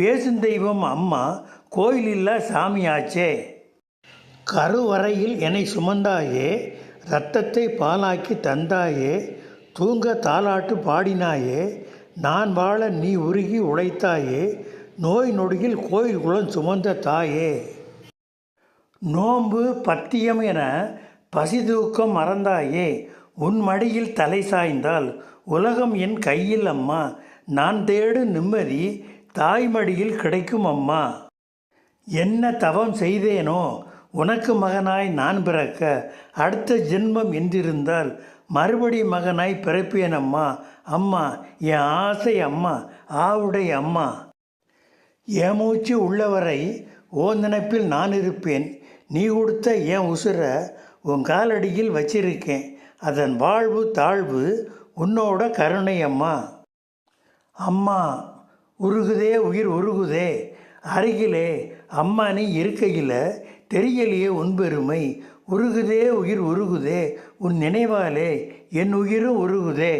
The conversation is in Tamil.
பேசும் தெய்வம் அம்மா கோயிலில்லா சாமியாச்சே. கருவறையில் என்னை சுமந்தாயே இரத்தத்தை பாலாக்கி தந்தாயே தூங்க தாலாட்டு பாடினாயே நான் வாழ நீ உருகி உழைத்தாயே நோய் நொடியில் கோயில் குளம் சுமந்த தாயே. நோம்பு பத்தியம் என பசி தூக்கம் மறந்தாயே உன் மடியில் தலை சாய்ந்தால் உலகம் என் கையில் அம்மா நான் தேடு நிம்மதி தாய்மடியில் கிடைக்கும் அம்மா. என்ன தவம் செய்தேனோ உனக்கு மகனாய் நான் பிறக்க அடுத்த ஜென்மம் என்றிருந்தால் மறுபடி மகனாய் பிறப்பேன் அம்மா. அம்மா என் ஆசை அம்மா ஆவுடை அம்மா. என் மூச்சு உள்ளவரை ஓ நினைப்பில் நான் இருப்பேன். நீ கொடுத்த என் உசுரை உன் காலடியில் வச்சிருக்கேன். அதன் வாழ்வு தாழ்வு உன்னோட கருணை அம்மா. அம்மா உருகுதே உயிர் உருகுதே. அருகிலே அம்மா நீ இருக்கையில் தெரியலையே உன்பெருமை உருகுதே உயிர் உருகுதே. உன் நினைவாலே என் உயிரும் உருகுதே.